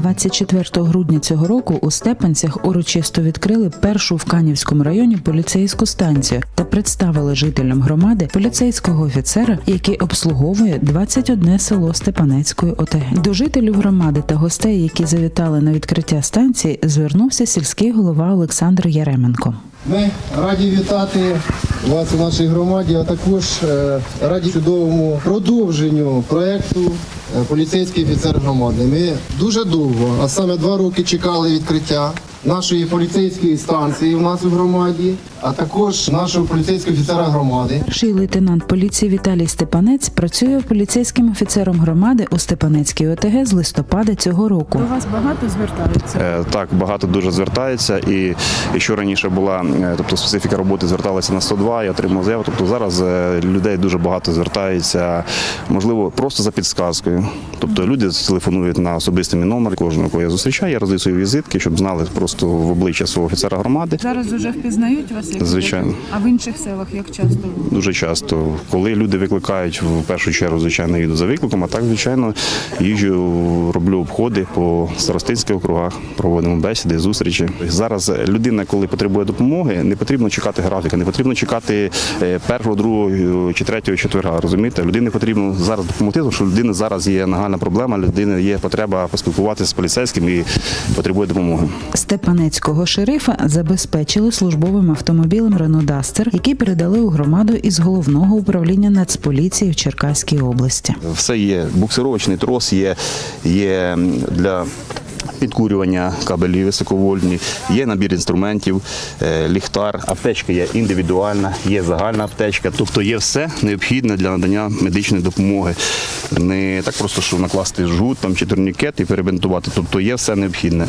24 грудня цього року у Степанцях урочисто відкрили першу в Канівському районі поліцейську станцію та представили жителям громади поліцейського офіцера, який обслуговує 21 село Степанецької ОТГ. До жителів громади та гостей, які завітали на відкриття станції, звернувся сільський голова Олександр Яременко. Ми раді вітати вас у нашій громаді, а також е, раді чудовому продовженню проєкту е, поліцейський офіцер громади. Ми дуже довго, а саме два роки чекали відкриття нашої поліцейської станції у нас у громаді, а також нашого поліцейського офіцера громади. Перший лейтенант поліції Віталій Степанець працює поліцейським офіцером громади у Степанецькій ОТГ з листопада цього року. До вас багато звертаються. Е, Так, багато дуже звертається. І якщо раніше була, е, тобто специфіка роботи зверталася на 102, я отримав заяву. Тобто зараз е, людей дуже багато звертається, можливо, просто за підсказкою. Тобто люди телефонують на особистий мій номер, кожного, кого я зустрічаю, я роздаю свої візитки, щоб знали просто в обличчя свого офіцера громади. Зараз уже впізнають вас як Звичайно. А в інших селах як часто? Дуже часто, коли люди викликають, в першу чергу, звичайно, їду за викликом, а так, звичайно, їжджу, роблю обходи по старостинських округах, проводимо бесіди, зустрічі. Зараз людина, коли потребує допомоги, не потрібно чекати графіка, не потрібно чекати е, першого, другого чи третього четверга. Розумієте, людині потрібно зараз допомогти, тому що людина зараз є нагальна проблема, людини є потреба поспілкуватися з поліцейським і потребує допомоги. Степанецького шерифа забезпечили службовим автомобілем Рено Дастер, який передали у громаду із головного управління Нацполіції в Черкаській області. Все є. Буксировочний трос є, є для. Підкурювання кабелі високовольтні, є набір інструментів, е, ліхтар, аптечка є індивідуальна, є загальна аптечка. Тобто є все необхідне для надання медичної допомоги. Не так просто, що накласти жгут там, чи турнікет і перебинтувати. Тобто є все необхідне.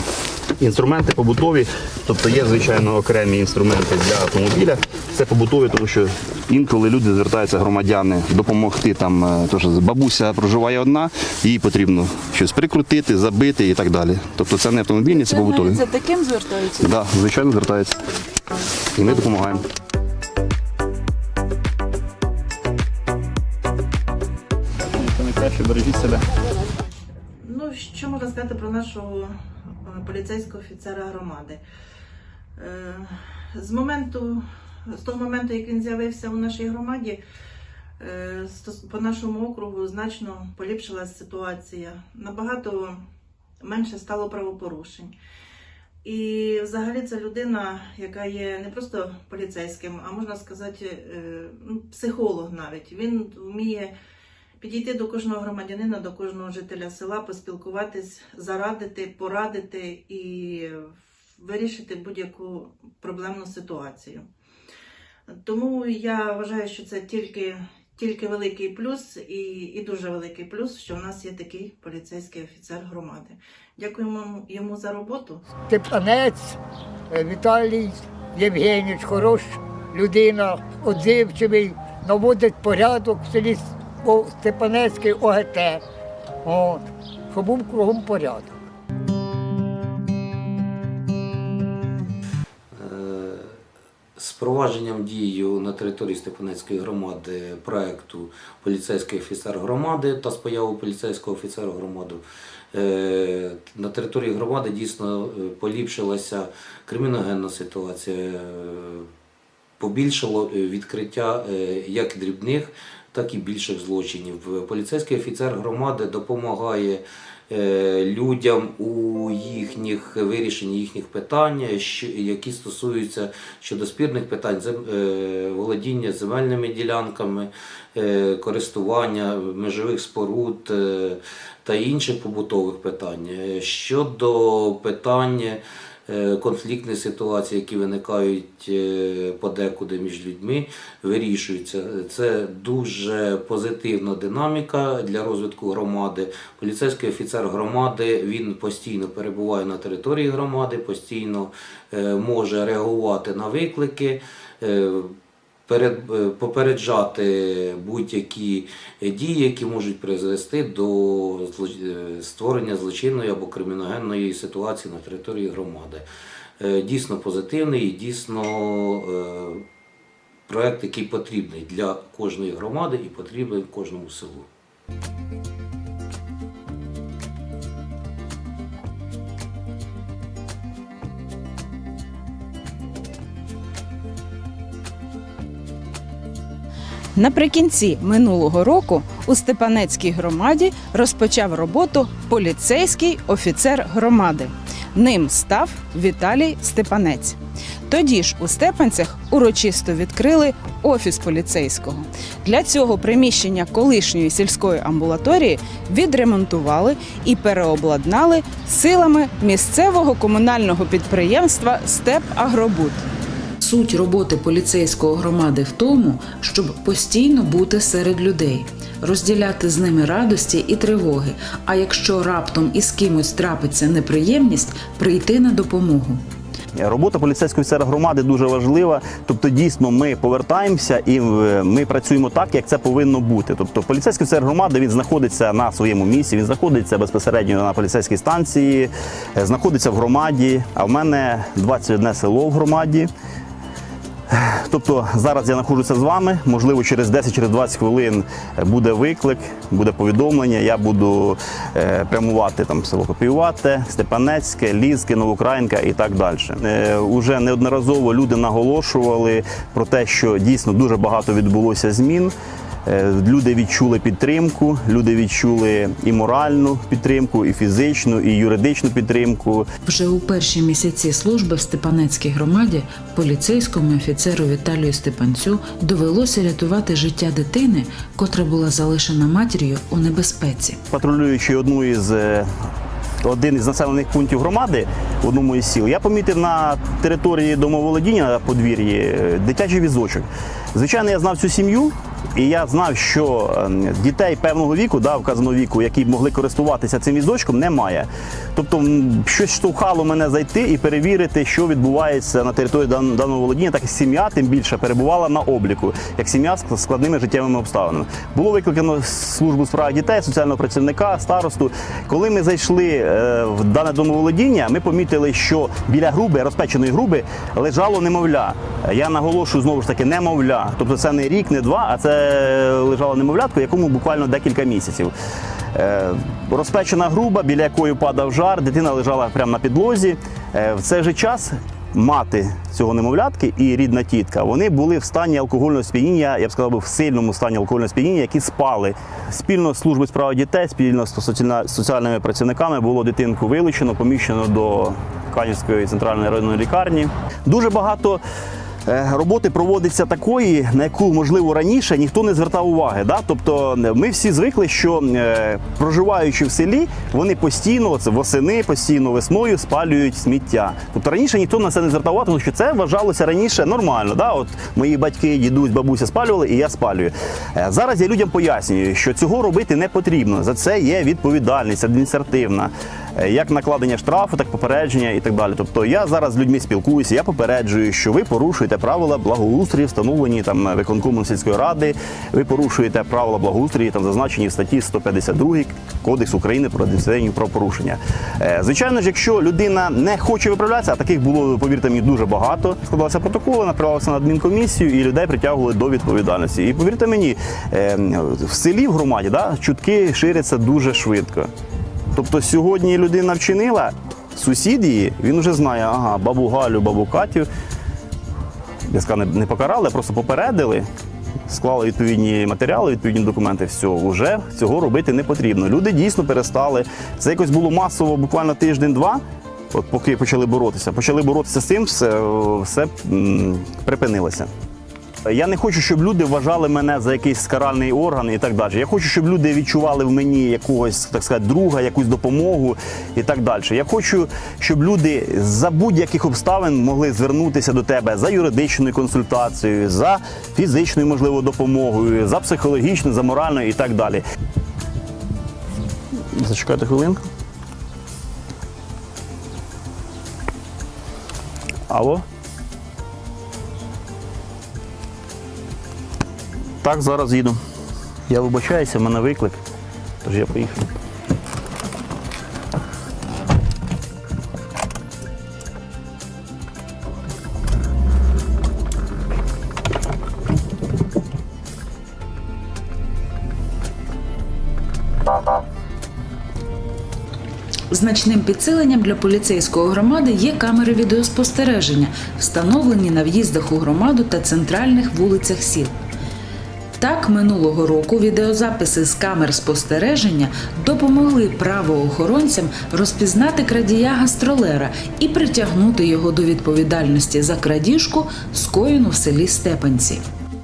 Інструменти побутові, тобто є, звичайно, окремі інструменти для автомобіля. Це побутові, тому що інколи люди звертаються громадяни допомогти. Там е, тож бабуся проживає одна, їй потрібно щось прикрутити, забити і так далі. Тобто це не автомобільні, це побутові. Це таким звертаються? Так, да, звичайно, звертаються. І ми допомагаємо. Найкраще бережіть себе. Ну, що можна сказати про нашого е, поліцейського офіцера громади? Е, З моменту, з того моменту, як він з'явився у нашій громаді, е, по нашому округу значно поліпшилась ситуація. Набагато менше стало правопорушень. І взагалі це людина, яка є не просто поліцейським, а можна сказати, ну, психолог навіть. Він вміє підійти до кожного громадянина, до кожного жителя села, поспілкуватись, зарадити, порадити і вирішити будь-яку проблемну ситуацію. Тому я вважаю, що це тільки, тільки великий плюс і, і дуже великий плюс, що в нас є такий поліцейський офіцер громади. Дякуємо йому за роботу. Степанець е, Віталій Євгенійович, хороша людина, отзивчивий, наводить порядок в селі Степанецький ОГТ. От, щоб був кругом порядок. Е, З провадженням дію на території Степанецької громади проекту поліцейський офіцер громади та з появою поліцейського офіцера громади е, на території громади дійсно е, поліпшилася криміногенна ситуація, побільшало відкриття як дрібних, так і більших злочинів. Поліцейський офіцер громади допомагає е, людям у їхніх вирішенні їхніх питань, які стосуються щодо спірних питань е, володіння земельними ділянками, е, користування межових споруд та інших побутових питань. Щодо питань е, ситуації, які виникають е, подекуди між людьми, вирішуються. Це дуже позитивна динаміка для розвитку громади. Поліцейський офіцер громади він постійно перебуває на території громади, постійно е, може реагувати на виклики. Перед, е, попереджати будь-які дії, які можуть призвести до е, створення злочинної або криміногенної ситуації на території громади. Е, Дійсно позитивний і дійсно проект, який потрібний для кожної громади і потрібний кожному селу. Наприкінці минулого року у Степанецькій громаді розпочав роботу поліцейський офіцер громади. Ним став Віталій Степанець. Тоді ж у Степанцях урочисто відкрили офіс поліцейського. Для цього приміщення колишньої сільської амбулаторії відремонтували і переобладнали силами місцевого комунального підприємства Степ Агробуд. Суть роботи поліцейської громади в тому, щоб постійно бути серед людей, розділяти з ними радості і тривоги. А якщо раптом із кимось трапиться неприємність, прийти на допомогу. Робота поліцейського офіцера громади дуже важлива. Тобто, дійсно, ми повертаємося і е, ми працюємо так, як це повинно бути. Тобто, поліцейський офіцер громади він знаходиться на своєму місці, він знаходиться безпосередньо на поліцейській станції, е, знаходиться в громаді. А в мене 21 село в громаді. Тобто зараз я знаходжуся з вами. Можливо, через 10-20 хвилин буде виклик, буде повідомлення. Я буду е, прямувати там село Копіювате, Степанецьке, Лізьке, Новоукраїнка і так далі. Е, уже неодноразово люди наголошували про те, що дійсно дуже багато відбулося змін. Е, Люди відчули підтримку, люди відчули і моральну підтримку, і фізичну, і юридичну підтримку. Вже у перші місяці служби в Степанецькій громаді поліцейському офіцеру Віталію Степанцю довелося рятувати життя дитини, котра була залишена матір'ю у небезпеці. патрулюючи одну із е, один із населених пунктів громади в одному із сіл, я помітив на території домоволодіння на подвір'ї е, дитячий візочок. Звичайно, я знав цю сім'ю. І я знав, що е, дітей певного віку, да, вказаного віку, які могли користуватися цим візочком, немає. Тобто щось штовхало мене зайти і перевірити, що відбувається на території даного володіння, так як сім'я тим більше перебувала на обліку, як сім'я з складними життєвими обставинами. Було викликано службу справ дітей, соціального працівника, старосту. Коли ми зайшли е, в дане домоволодіння, ми помітили, що біля груби, розпеченої груби, лежало немовля. Я наголошую знову ж таки немовля. Тобто це не рік, не два, а це лежало немовлятко, якому буквально декілька місяців. Е, Розпечена груба, біля якої падав жар, дитина лежала прямо на підлозі. Е, В цей же час мати цього немовлятки і рідна тітка, вони були в стані алкогольного сп'яніння, я б сказав, в сильному стані алкогольного сп'яніння, які спали. Спільно з служби справ дітей, спільно з соціальними працівниками було дитинку вилучено, поміщено до Канівської центральної районної лікарні. Дуже багато. Е, Роботи проводиться такої, на яку можливо раніше ніхто не звертав уваги. Да? Тобто е, ми всі звикли, що е, проживаючи в селі, вони постійно це восени, постійно весною спалюють сміття. Тобто раніше ніхто на це не звертав увагу, тому що це вважалося раніше нормально. Да? От мої батьки, дідусь, бабуся спалювали, і я спалюю. Зараз я людям пояснюю, що цього робити не потрібно. За це є відповідальність адміністративна. Як накладення штрафу, так попередження і так далі. Тобто я зараз з людьми спілкуюся, я попереджую, що ви порушуєте правила благоустрою, встановлені там виконкомом сільської ради. Ви порушуєте правила благоустрою, там зазначені в статті 152 Кодекс України про адміністративні правопорушення. Е, Звичайно ж, якщо людина не хоче виправлятися, а таких було, повірте мені, дуже багато. Складалися протоколи, направлялися на адмінкомісію, і людей притягували до відповідальності. І повірте мені, е, в селі в громаді да, чутки ширяться дуже швидко. Тобто сьогодні людина вчинила, сусід її, він вже знає, ага, бабу Галю, бабу Катю. Я сказав, не, не покарали, а просто попередили, склали відповідні матеріали, відповідні документи. Все, вже цього робити не потрібно. Люди дійсно перестали. Це якось було масово, буквально тиждень-два. От поки почали боротися. Почали боротися з цим, все, все м, припинилося. Я не хочу, щоб люди вважали мене за якийсь каральний орган і так далі. Я хочу, щоб люди відчували в мені якогось, так сказати, друга, якусь допомогу і так далі. Я хочу, щоб люди за будь-яких обставин могли звернутися до тебе за юридичною консультацією, за фізичною, можливо, допомогою, за психологічною, за моральною і так далі. Зачекайте хвилинку. Алло? Так, зараз їду. Я вибачаюся, в мене виклик. Тож я поїхав. Значним підсиленням для поліцейської громади є камери відеоспостереження, встановлені на в'їздах у громаду та центральних вулицях сіл. Так, минулого року відеозаписи з камер спостереження допомогли правоохоронцям розпізнати крадія гастролера і притягнути його до відповідальності за крадіжку, скоєну в селі Степанці.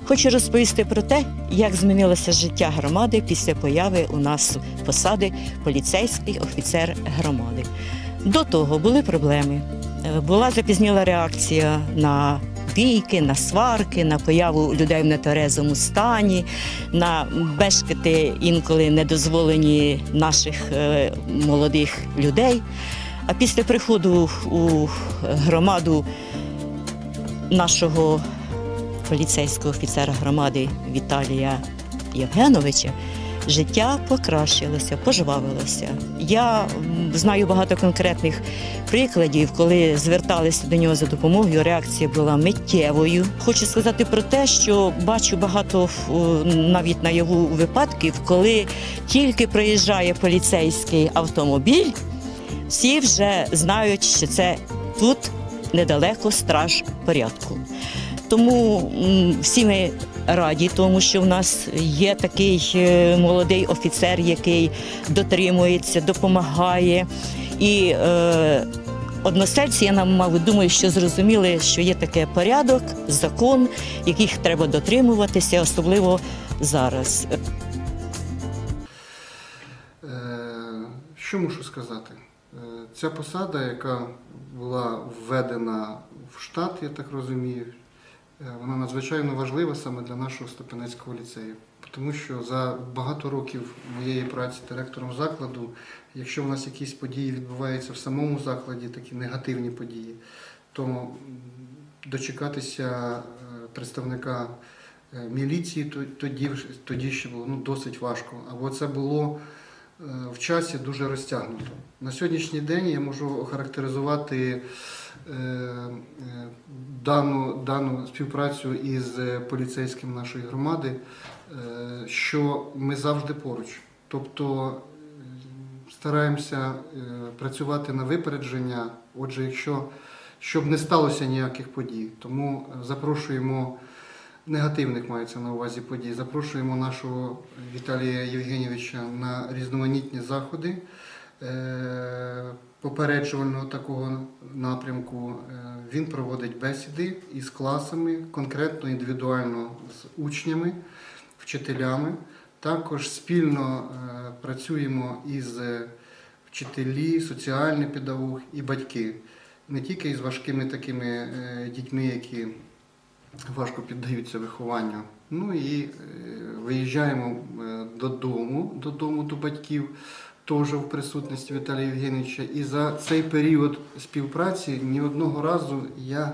Хочу розповісти про те, як змінилося життя громади після появи у нас посади поліцейський офіцер громади. До того були проблеми. Була запізніла реакція на бійки, на сварки, на появу людей в нетверезому стані, на бешкети інколи недозволені наших е, молодих людей. А після приходу у громаду нашого поліцейського офіцера громади Віталія Євгеновича життя покращилося, пожвавилося. Я знаю багато конкретних прикладів, коли зверталися до нього за допомогою. Реакція була миттєвою. Хочу сказати про те, що бачу багато навіть наяву випадків, коли тільки приїжджає поліцейський автомобіль, всі вже знають, що це тут недалеко страж порядку. Тому всі ми раді тому, що в нас є такий е, молодий офіцер, який дотримується, допомагає. І е, односельці, я нам, мабуть, думаю, що зрозуміли, що є такий порядок, закон, яких треба дотримуватися, особливо зараз. Е, Що мушу сказати? Е, Ця посада, яка була введена в штат, я так розумію, вона надзвичайно важлива саме для нашого Степанецького ліцею. Тому що за багато років моєї праці директором закладу, якщо в нас якісь події відбуваються в самому закладі, такі негативні події, то дочекатися е, представника е, міліції тоді, тоді ще було ну, досить важко. Або це було е, в часі дуже розтягнуто. На сьогоднішній день я можу охарактеризувати е, е, дану, дану співпрацю із е, поліцейським нашої громади, е, що ми завжди поруч. Тобто е, стараємося е, працювати на випередження. Отже, якщо щоб не сталося ніяких подій, тому е, запрошуємо негативних мається на увазі подій. Запрошуємо нашого Віталія Євгенійовича на різноманітні заходи е, попереджувального такого напрямку. Е, Він проводить бесіди із класами, конкретно індивідуально з учнями, вчителями. Також спільно е, працюємо із вчителі, соціальний педагог і батьки. Не тільки із важкими такими дітьми, які важко піддаються вихованню. Ну і е, виїжджаємо е, додому, додому до батьків, теж в присутності Віталія Євгеновича. І за цей період співпраці ні одного разу я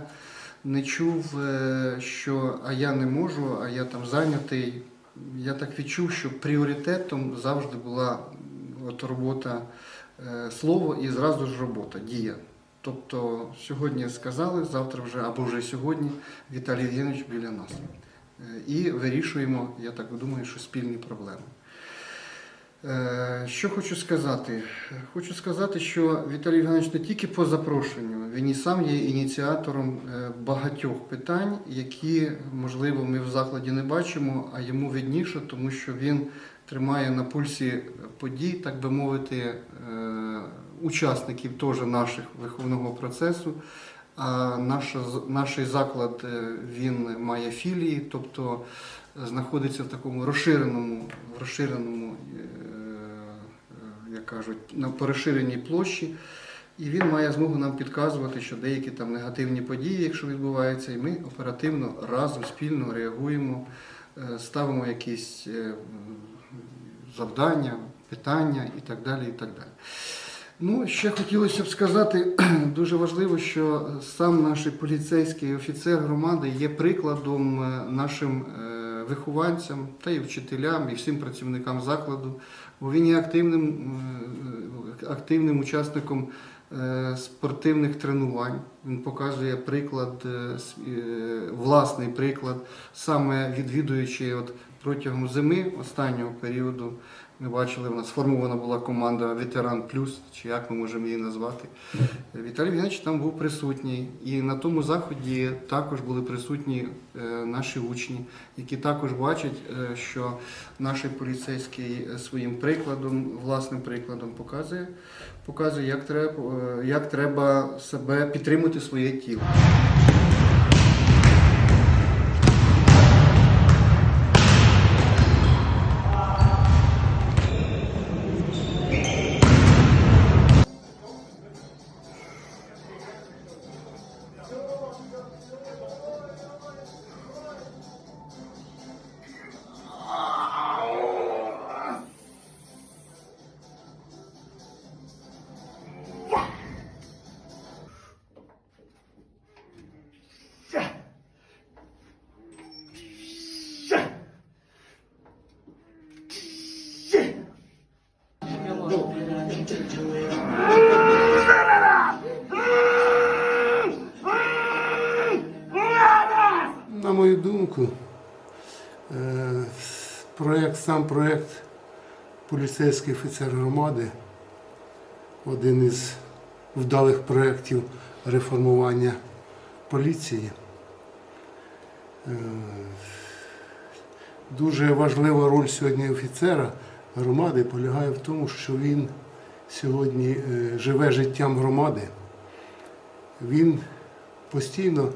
не чув, е, що а я не можу, а я там зайнятий. Я так відчув, що пріоритетом завжди була от робота, слово і зразу ж робота, дія. Тобто сьогодні сказали, завтра вже або вже сьогодні Віталій Євгенович біля нас. Е, І вирішуємо, я так думаю, що спільні проблеми. Е, Що хочу сказати? Хочу сказати, що Віталій Євгенович не тільки по запрошенню, він і сам є ініціатором е, багатьох питань, які, можливо, ми в закладі не бачимо, а йому видніше, тому що він тримає на пульсі подій, так би мовити, учасників теж наших виховного процесу. А наш, наш заклад е, він має філії, тобто е, знаходиться в такому розширеному, розширеному, е, як кажуть, на порозширеній площі. І він має змогу нам підказувати, що деякі там негативні події, якщо відбуваються, і ми оперативно разом спільно реагуємо, ставимо якісь завдання, питання і так далі. І так далі. Ну, ще хотілося б сказати, дуже важливо, що сам наш поліцейський офіцер громади є прикладом е, нашим е, вихованцям та і вчителям, і всім працівникам закладу, бо він є активним, е, активним учасником спортивних тренувань. Він показує приклад, власний приклад, саме відвідуючи от протягом зими останнього періоду Ми бачили, нас сформована була команда Ветеран Плюс, чи як ми можемо її назвати. Віталій Євгенович там був присутній. І на тому заході також були присутні е, наші учні, які також бачать, е, що наш поліцейський своїм прикладом, власним прикладом показує, показує, як треба, е, як треба себе підтримати своє тіло. Поліцейський офіцер громади один із вдалих проєктів реформування поліції. Е, Дуже важлива роль сьогодні офіцера громади полягає в тому, що він сьогодні е, живе життям громади. Він постійно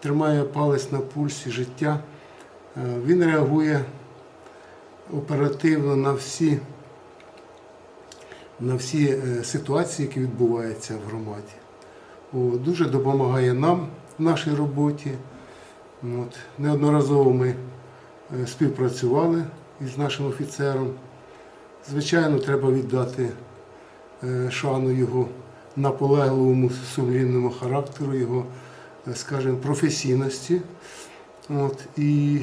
тримає палець на пульсі життя. Е, Він реагує оперативно на всі, на всі е, ситуації, які відбуваються в громаді. Дуже допомагає нам в нашій роботі. От. Неодноразово ми е, співпрацювали із нашим офіцером. Звичайно, треба віддати е, шану його наполегливому сумлінному характеру, його, скажімо, професійності. От, і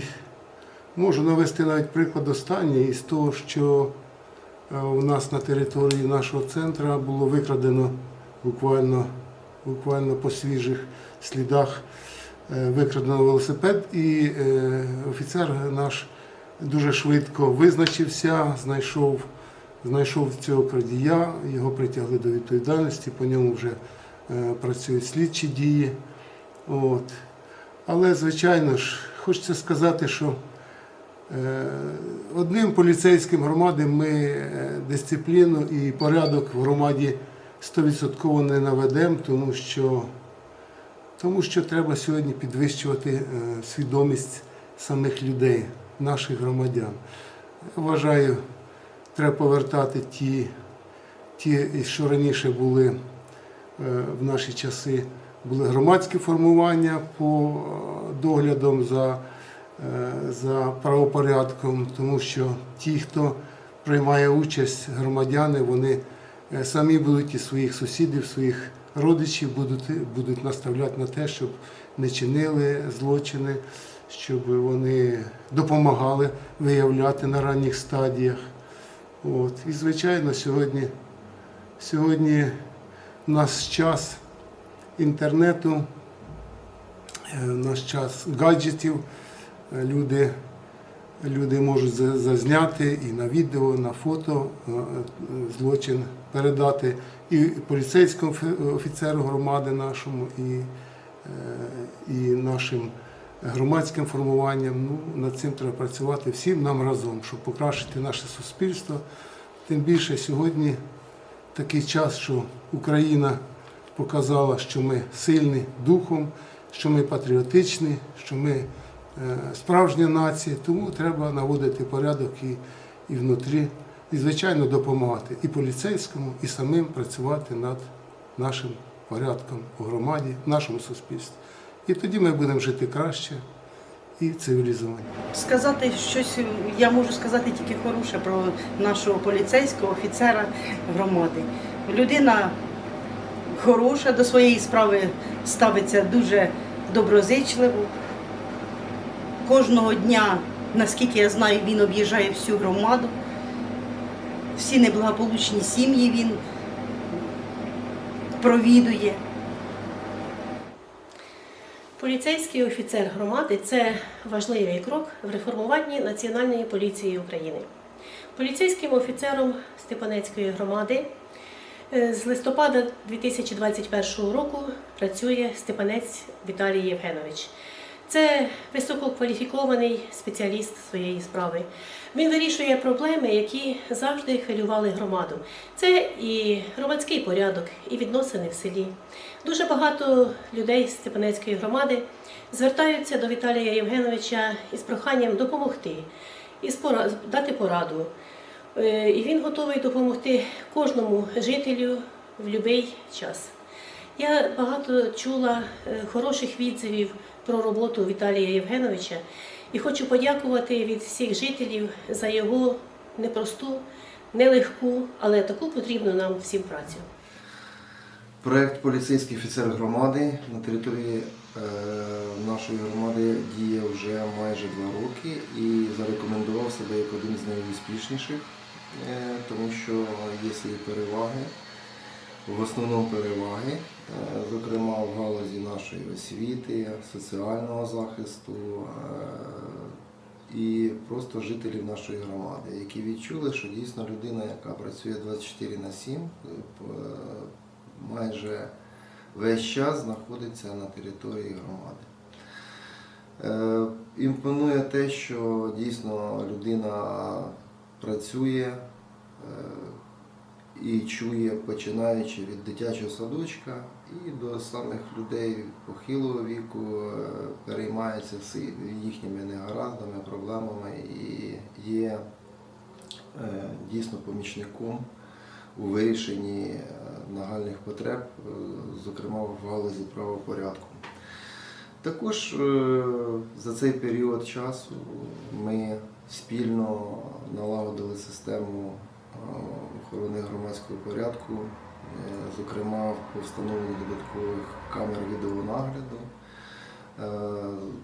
можу навести навіть приклад останній із того, що у нас на території нашого центру було викрадено буквально, буквально по свіжих слідах е, викрадено велосипед, і е, офіцер наш дуже швидко визначився, знайшов, знайшов цього крадія, його притягли до відповідальності, по ньому вже е, працюють слідчі дії. От. Але, звичайно ж, хочеться сказати, що е, одним поліцейським громади ми е, дисципліну і порядок в громаді 100% не наведемо, тому що, тому що треба сьогодні підвищувати е, свідомість самих людей, наших громадян. Вважаю, треба повертати ті, ті, що раніше були е, в наші часи, були громадські формування по е, доглядом за, е, за правопорядком, тому що ті, хто приймає участь, громадяни, вони е, самі будуть і своїх сусідів, своїх родичів будуть, будуть наставляти на те, щоб не чинили злочини, щоб вони допомагали виявляти на ранніх стадіях. От. І, звичайно, сьогодні, сьогодні в нас час інтернету, е, наш час гаджетів. Люди, люди можуть зазняти і на відео, на фото е, е, злочин передати і поліцейському офіцеру громади нашому, і, е, і нашим громадським формуванням. Ну, над цим треба працювати всім нам разом, щоб покращити наше суспільство. Тим більше сьогодні такий час, що Україна показала, що ми сильні духом, що ми патріотичні, що ми справжня нація, тому треба наводити порядок і, і внутрі, і, звичайно, допомагати і поліцейському, і самим працювати над нашим порядком у громаді, в нашому суспільстві. І тоді ми будемо жити краще і цивілізовані. Сказати щось я можу сказати тільки хороше про нашого поліцейського офіцера громади. Людина хороша до своєї справи ставиться дуже доброзичливо. Кожного дня, наскільки я знаю, він об'їжджає всю громаду. Всі неблагополучні сім'ї він провідує. Поліцейський офіцер громади це важливий крок в реформуванні Національної поліції України. Поліцейським офіцером Степанецької громади е, з листопада 2021 року працює Степанець Віталій Євгенович. Це висококваліфікований спеціаліст своєї справи. Він вирішує проблеми, які завжди хвилювали громаду. Це і громадський порядок, і відносини в селі. Дуже багато людей з Степанецької громади звертаються до Віталія Євгеновича із проханням допомогти, пора- дати пораду. Е, І він готовий допомогти кожному жителю в будь-який час. Я багато чула е, хороших відзивів про роботу Віталія Євгеновича. І хочу подякувати від всіх жителів за його непросту, нелегку, але таку потрібну нам всім працю. Проект поліцейський офіцер громади. На території е, нашої громади діє вже майже два роки і зарекомендував себе як один з найуспішніших, е, тому що є свої переваги, в основному переваги, е, зокрема в галузі нашої освіти, соціального захисту. е, І просто жителів нашої громади, які відчули, що дійсно людина, яка працює 24 на 7, е, майже весь час знаходиться на території громади. Імпонує те, що дійсно людина працює і чує, починаючи від дитячого садочка і до самих людей похилого віку, е, переймається їхніми негараздами, проблемами і є е, дійсно помічником у вирішенні е, нагальних потреб, зокрема в галузі правопорядку. Також за цей період часу ми спільно налагодили систему охорони громадського порядку, е, зокрема по встановленню додаткових камер відеонагляду е,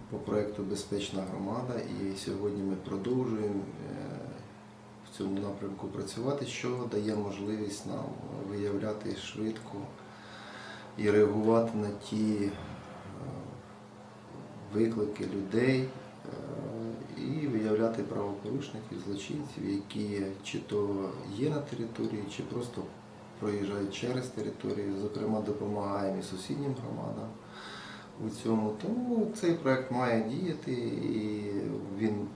по проєкту Безпечна громада. І сьогодні ми продовжуємо е, в цьому напрямку працювати, що дає можливість нам виявляти швидко і реагувати на ті виклики людей виявляти правопорушників, злочинців, які чи то є на території, чи просто проїжджають через територію. Зокрема, допомагаємо і сусіднім громадам у цьому. Тому цей проект має діяти і він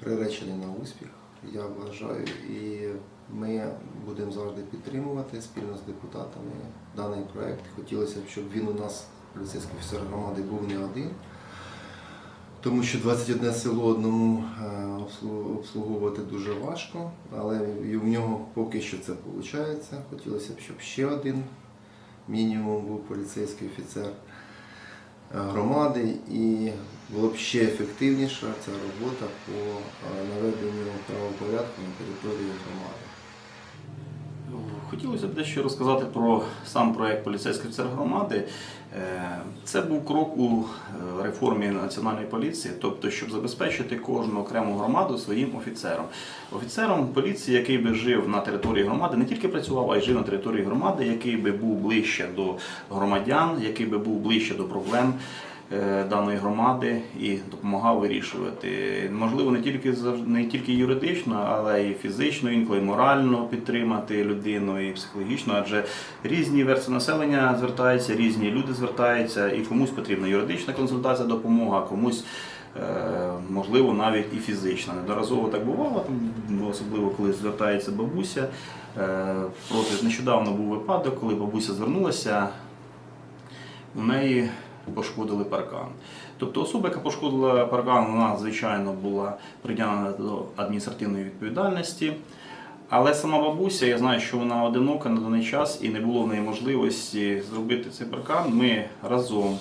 приречений на успіх. Я вважаю, і ми будемо завжди підтримувати спільно з депутатами даний проект. Хотілося б, щоб він у нас, поліцейський офіцер громади, був не один. Тому що 21 село одному е, обслуговувати дуже важко, але і в нього поки що це виходить. Хотілося б, щоб ще один мінімум був поліцейський офіцер е, громади і було б ще ефективніша ця робота по е, наведенню правопорядку на території громади. Хотілося б дещо розказати про сам проект поліцейський офіцер громади. Е, Це був крок у е, реформі національної поліції, тобто, щоб забезпечити кожну окрему громаду своїм офіцером. Офіцером поліції, який би жив на території громади, не тільки працював, а й жив на території громади, який би був ближче до громадян, який би був ближче до проблем даної громади і допомагав вирішувати. Можливо, не тільки не тільки юридично, але і фізично, інколи морально підтримати людину, і психологічно, адже різні верстви населення звертаються, різні люди звертаються, і комусь потрібна юридична консультація, допомога, комусь. е, Можливо, навіть і фізична. Неодноразово так бувало, особливо коли звертається бабуся. Е, Проти нещодавно був випадок, коли бабуся звернулася, у неї пошкодили паркан. Тобто особа, яка пошкодила паркан, вона, звичайно, була притягнена до адміністративної відповідальності. Але сама бабуся, я знаю, що вона одинока на даний час і не було в неї можливості зробити цей паркан. Ми разом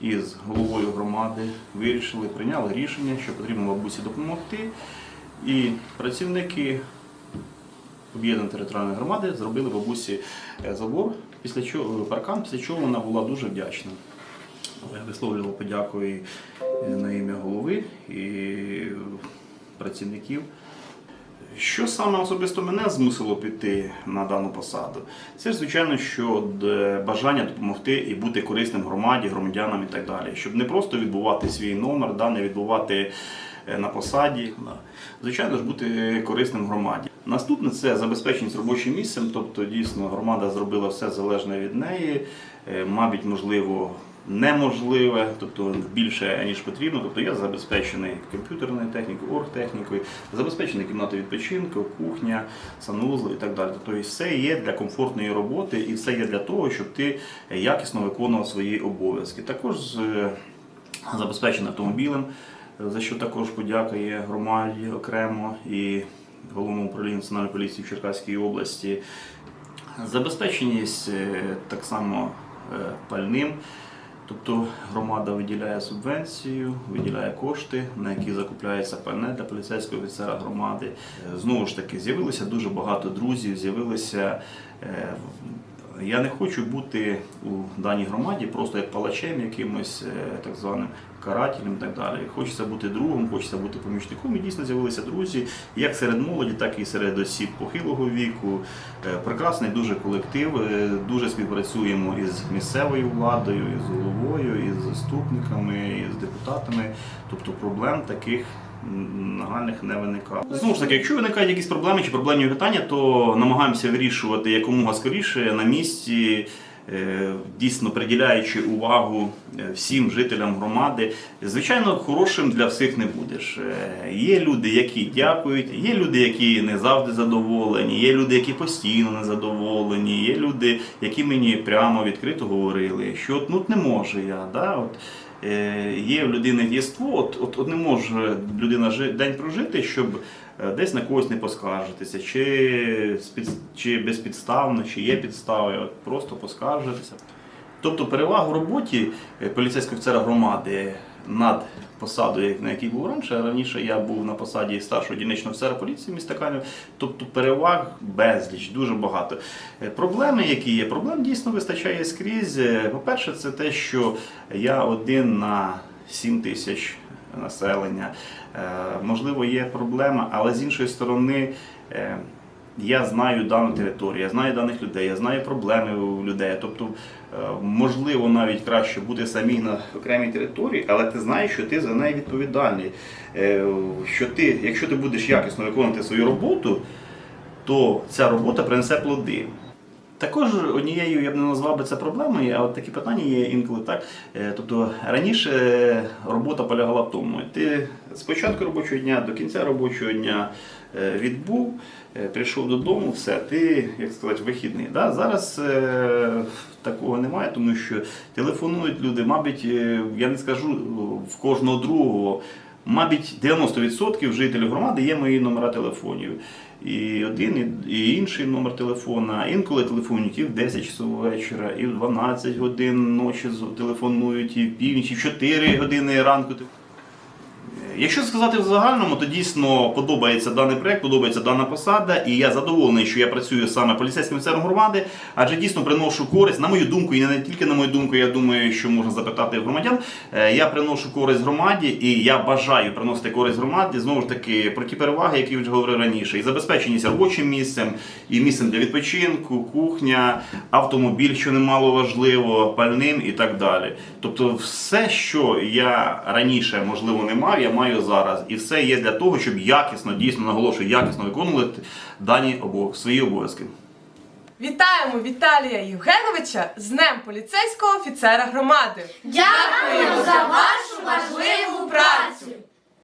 із головою громади вирішили, прийняли рішення, що потрібно бабусі допомогти. І працівники об'єднаної територіальної громади зробили бабусі е, забор, після чого паркан, після чого вона була дуже вдячна. Я висловлював подяку і е, на ім'я голови і працівників. Що саме особисто мене змусило піти на дану посаду? Це звичайно, що бажання допомогти і бути корисним громаді, громадянам і так далі. Щоб не просто відбувати свій номер, да, не відбувати е, на посаді. Звичайно ж, бути корисним громаді. Наступне це забезпеченість робочим місцем, тобто дійсно громада зробила все залежне від неї, Е, мабуть, можливо. Неможливе, тобто більше ніж потрібно. Тобто я забезпечений комп'ютерною технікою, оргтехнікою, забезпечений кімнатою відпочинку, кухня, санузли і так далі. Тобто все є для комфортної роботи і все є для того, щоб ти якісно виконував свої обов'язки. Також е, забезпечений автомобілем, за що також подяка є громаді окремо і головному управлінню національної поліції в Черкаській області. Забезпеченість е, так само е, пальним. Тобто громада виділяє субвенцію, виділяє кошти, на які закупляється пальне для поліцейського офіцера громади. Е, Знову ж таки, з'явилося дуже багато друзів, з'явилося. Я не хочу бути у даній громаді просто як палачем, якимось е, так званим карателем і так далі. Хочеться бути другом, хочеться бути помічником. І дійсно з'явилися друзі, як серед молоді, так і серед осіб похилого віку. Е, Прекрасний дуже колектив. е, Дуже співпрацюємо із місцевою владою, із головою, із заступниками, із депутатами. Тобто проблем таких нагальних не виникає. Знову ж таки, якщо виникають якісь проблеми чи проблемні питання, то намагаємося вирішувати якомога скоріше на місці. е, Дійсно приділяючи увагу е, всім жителям громади, звичайно, хорошим для всіх не будеш. Е, Є люди, які дякують, є люди, які не завжди задоволені, є люди, які постійно не задоволені, є люди, які мені прямо відкрито говорили, що от, ну, не можу я. Да? От, є в людини єство, от, от, от не може людина день прожити, щоб е, десь на когось не поскаржитися, чи, чи безпідставно, чи є підстави, от просто поскаржитися. Тобто перевагу в роботі е, поліцейського офіцера громади над посадою, на якій був раніше. Раніше я був на посаді старшого дільничного офіцера поліції міста Канів. Тобто переваг безліч, дуже багато. Е, Проблеми, які є, проблем дійсно вистачає скрізь. Е, По-перше, це те, що я один на 7 тисяч населення. Е, Можливо, є проблема, але з іншої сторони. я знаю дану територію, я знаю даних людей, я знаю проблеми у людей. Тобто, можливо, навіть краще бути самій на окремій території, але ти знаєш, що ти за неї відповідальний. Е, Що ти, якщо ти будеш якісно виконувати свою роботу, то ця робота принесе плоди. Також однією я б не назвав би це проблемою, а от такі питання є інколи так. Е, Тобто раніше робота полягала в тому, ти з початку робочого дня до кінця робочого дня е, відбув, е, прийшов додому, все, ти, як сказати, вихідний. Да? Зараз е, такого немає, тому що телефонують люди, мабуть, е, я не скажу в кожного другого. Мабуть, 90% жителів громади є мої номера телефонів. І один, і інший номер телефона. Інколи телефонують і в 10 часов вечора, і в 12 годин ночі телефонують, і в північ, і в 4 години ранку. Якщо сказати в загальному, то дійсно подобається даний проект, подобається дана посада, і я задоволений, що я працюю саме поліцейським офіцером громади, адже дійсно приношу користь, на мою думку, і не тільки на мою думку, я думаю, що можна запитати громадян. Е, Я приношу користь громаді, і я бажаю приносити користь громаді. Знову ж таки, про ті переваги, які вже говорив раніше, і забезпеченість робочим місцем, і місцем для відпочинку, кухня, автомобіль, що немало важливо, пальним і так далі. Тобто, все, що я раніше можливо не мав, я маю зараз. І все є для того, щоб якісно, дійсно наголошую, якісно виконувати дані обов... свої обов'язки. Вітаємо Віталія Євгеновича з Днем поліцейського офіцера громади. Дякую за вашу важливу працю.